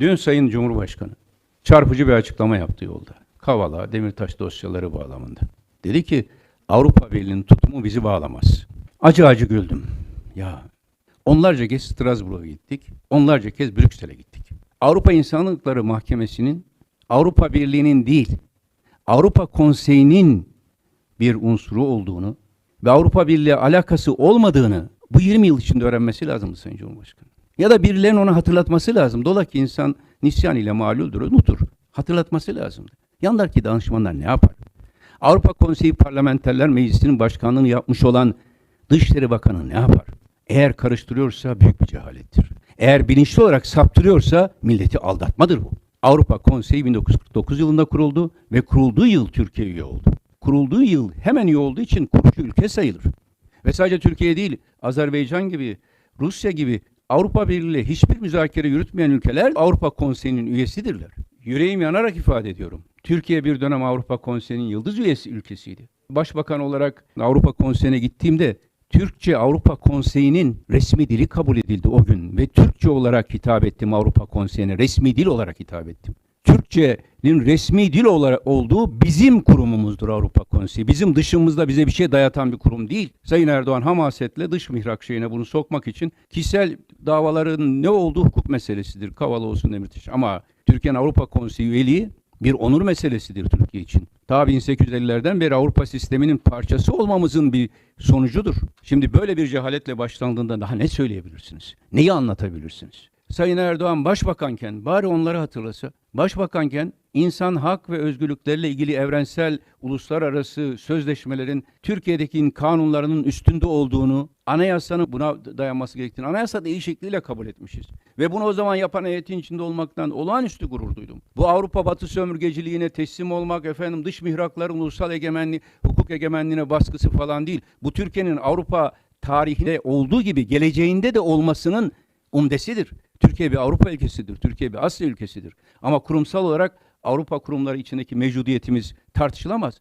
Dün Sayın Cumhurbaşkanı çarpıcı bir açıklama yaptı yolda. Kavala, Demirtaş dosyaları bağlamında. Dedi ki Avrupa Birliği'nin tutumu bizi bağlamaz. Acı acı güldüm. Ya onlarca kez Strasbourg'a gittik. Onlarca kez Brüksel'e gittik. Avrupa İnsan Hakları Mahkemesi'nin Avrupa Birliği'nin değil, Avrupa Konseyi'nin bir unsuru olduğunu ve Avrupa Birliği alakası olmadığını bu 20 yıl içinde öğrenmesi lazımdı Sayın Cumhurbaşkanı. Ya da birilerinin ona hatırlatması lazım. Dola ki insan nisyan ile maluldür, unutur. Hatırlatması lazımdı. Yandaki danışmanlar ne yapar? Avrupa Konseyi Parlamenterler Meclisi'nin başkanlığını yapmış olan Dışişleri Bakanı ne yapar? Eğer karıştırıyorsa büyük bir cehalettir. Eğer bilinçli olarak saptırıyorsa milleti aldatmadır bu. Avrupa Konseyi 1949 yılında kuruldu ve kurulduğu yıl Türkiye üye oldu. Kurulduğu yıl hemen üye olduğu için kurucu ülke sayılır. Ve sadece Türkiye değil, Azerbaycan gibi, Rusya gibi Avrupa Birliği ile hiçbir müzakere yürütmeyen ülkeler Avrupa Konseyi'nin üyesidirler. Yüreğim yanarak ifade ediyorum. Türkiye bir dönem Avrupa Konseyi'nin yıldız üyesi ülkesiydi. Başbakan olarak Avrupa Konseyi'ne gittiğimde Türkçe Avrupa Konseyi'nin resmi dili kabul edildi o gün ve Türkçe olarak hitap ettim Avrupa Konseyi'ne resmi dil olarak hitap ettim. Türkçenin resmi dil olarak olduğu bizim kurumumuzdur Avrupa Konseyi. Bizim dışımızda bize bir şey dayatan bir kurum değil. Sayın Erdoğan hamasetle dış mihrak şeyine bunu sokmak için kişisel davaların ne olduğu hukuk meselesidir. Kavala olsun Demirtaş. Ama Türkiye'nin Avrupa Konseyi üyeliği bir onur meselesidir Türkiye için. Ta 1850'lerden beri Avrupa sisteminin parçası olmamızın bir sonucudur. Şimdi böyle bir cehaletle başlandığında daha ne söyleyebilirsiniz? Neyi anlatabilirsiniz? Sayın Erdoğan başbakanken bari onları hatırlasa. Başbakanken insan hak ve özgürlüklerle ilgili evrensel uluslararası sözleşmelerin Türkiye'deki kanunlarının üstünde olduğunu, anayasanın buna dayanması gerektiğini anayasa değişikliğiyle kabul etmişiz. Ve bunu o zaman yapan heyetin içinde olmaktan olağanüstü gurur duydum. Bu Avrupa Batı sömürgeciliğine teslim olmak, efendim dış mihrakların ulusal egemenliği, hukuk egemenliğine baskısı falan değil. Bu Türkiye'nin Avrupa tarihinde olduğu gibi geleceğinde de olmasının umdesidir. Türkiye bir Avrupa ülkesidir. Türkiye bir Asya ülkesidir. Ama kurumsal olarak Avrupa kurumları içindeki mevcudiyetimiz tartışılamaz.